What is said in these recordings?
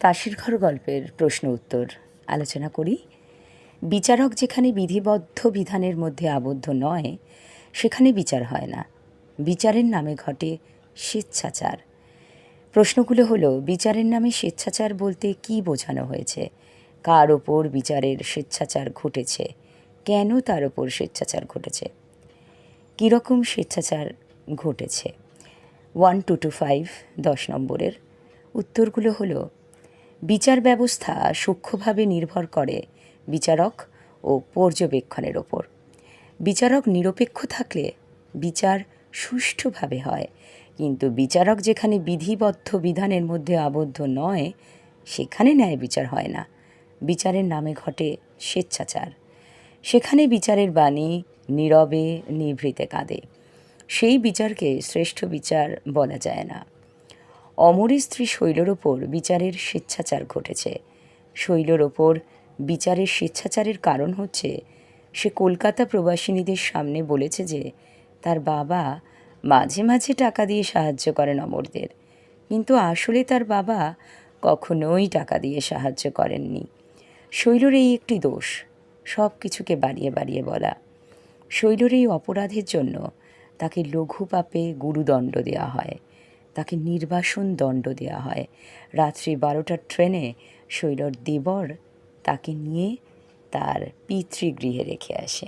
তাসির ঘর গল্পের প্রশ্ন উত্তর। আলোচনা করি। বিচারক যেখানে বিধিবদ্ধ বিধানের মধ্যে আবদ্ধ নয়, সেখানে বিচার হয় না। বিচারের নামে ঘটে স্বেচ্ছাচার। প্রশ্নগুলো হলো, বিচারের নামে স্বেচ্ছাচার বলতে কি বোঝানো হয়েছে? কার ওপর বিচারের স্বেচ্ছাচার ঘটেছে? কেন তার ওপর স্বেচ্ছাচার ঘটেছে? কীরকম স্বেচ্ছাচার ঘটেছে? ওয়ান টু টু ফাইভ দশ নম্বরের। উত্তরগুলো হলো বিচার ব্যবস্থা সূক্ষ্মভাবে নির্ভর করে বিচারক ও পর্যবেক্ষণের ওপর। বিচারক নিরপেক্ষ থাকলে বিচার সুষ্ঠুভাবে হয়, কিন্তু বিচারক যেখানে বিধিবদ্ধ বিধানের মধ্যে আবদ্ধ নয়, সেখানে ন্যায় বিচার হয় না। বিচারের নামে ঘটে স্বেচ্ছাচার। সেখানে বিচারের বাণী নীরবে নিভৃতে কাঁদে। সেই বিচারকে শ্রেষ্ঠ বিচার বলা যায় না। অমরের স্ত্রী শৈলর ওপর বিচারের স্বেচ্ছাচার ঘটেছে। শৈলর ওপর বিচারের স্বেচ্ছাচারের কারণ হচ্ছে, সে কলকাতা প্রবাসিনীদের সামনে বলেছে যে, তার বাবা মাঝে মাঝে টাকা দিয়ে সাহায্য করেন অমরদের। কিন্তু আসলে তার বাবা কখনোই টাকা দিয়ে সাহায্য করেননি। শৈলর এই একটি দোষ, সব কিছুকে বাড়িয়ে বাড়িয়ে বলা। শৈলর এই অপরাধের জন্য তাকে লঘু পাপে গুরুদণ্ড দেওয়া হয়। তাকে নির্বাসন দণ্ড দেওয়া হয়। রাত্রি বারোটার ট্রেনে শৈলর দেবর তাকে নিয়ে তার পিতৃগৃহে রেখে আসে।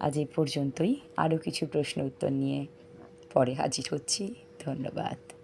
আজ এই পর্যন্তই। আরও কিছু প্রশ্ন উত্তর নিয়ে পরে হাজির হচ্ছি। ধন্যবাদ।